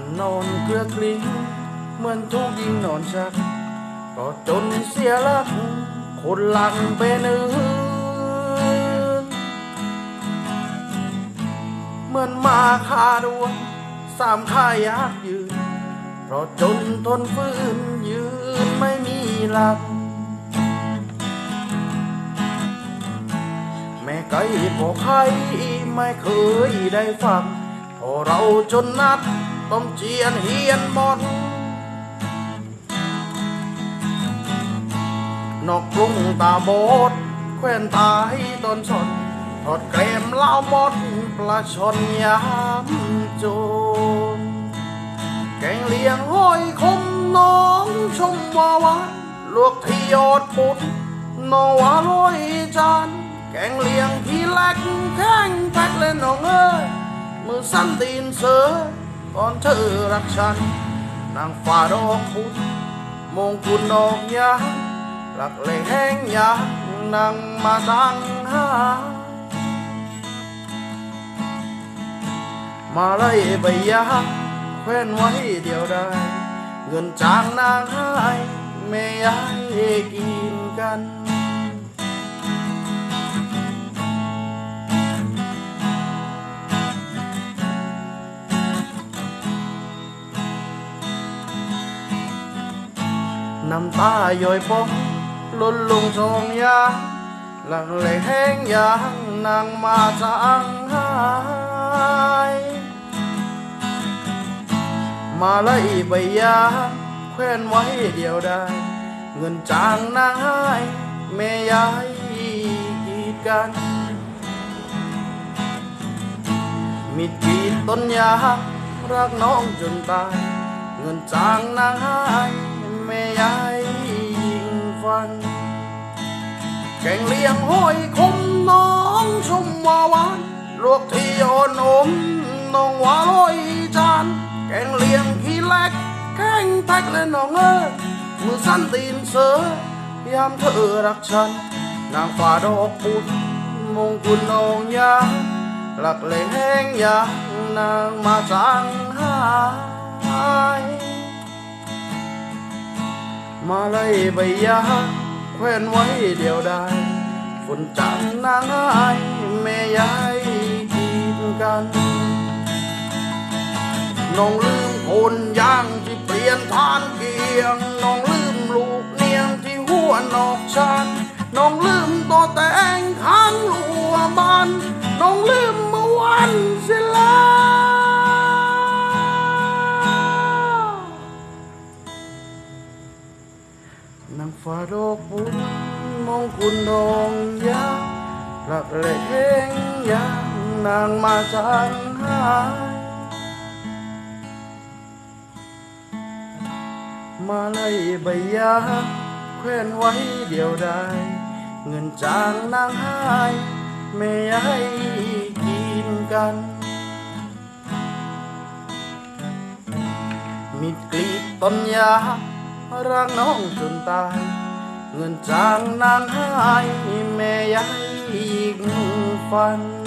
มันนอนเกลือกลิ้งเหมือนทุกยิงนอนชัก ก็จนเสียหลัก คนหลังเป็นอื่นเหมือนมาคาดวงสามขายากยืน เพราะจนทนฟื้นยืนไม่มีหลัก แม่ไก่พอใครไม่เคยได้ฟังพอเราจนนัด ต้องเจียนเฮียนหมดนอกกรุงตาบดแควนตายตอนชนทอดเกรมเหล้าหมดปลาชนยามจรแกงเลียงห้อยคมน้องชมวาวานลวกที่ยอดปุดนอวาลอยจานแกงเลียงที่แลกแข้งแพ็กเล่นน้องเอ้ยมือสั้นตีนเสือ ก่อนเธอรักฉัน นางฟ้าดอกพุธมงกุฎดอกยาหลักเลยแห้งยานางมาดังหามาไล่ใบยาแขวนไว้เดียวได้ เงินจ้างนางให้แม่ยายกินกัน น้ำตาย่อยปองล้นลงชองยาหลังเลยแห้งยางนางมาจางหายมาไล่ใบยาแขวนไว้เดียวได้ เงินจ้างนางให้แม่ยายกีดกัน มีกรีดต้นยารักน้องจนตาย เงินจ้างนายายยิงฟันแกงเลียงห้อยคมน้องชมวาวานลวกที่โยนอมน้องว่าลอยจานแกงเลี มาเลยแห้งยานางมาจางหายมาไล่ใบยาแขวนไว้เดียวได้ฝนจันนางไอ้แม่ยายกินกันน้องลืมคนย่างที่เปลี่ยนทานเกียงน้องลืมลูกเนียงที่หัวนอกชานน้องลืมตัวแตงข้างลัวบ้านน้องลืม นางฟ้าดอกบุญมองคุณดองยาหลักเล็งยานางมาจางหายมาไล่ใบยาแขวนไว้เดียวได้ เงินจ้างนางหายไม่ให้กินกันมีดกรีดต้นยา รักน้องจนตาย เงินจ้างนานให้แม่ยายยิงฟัน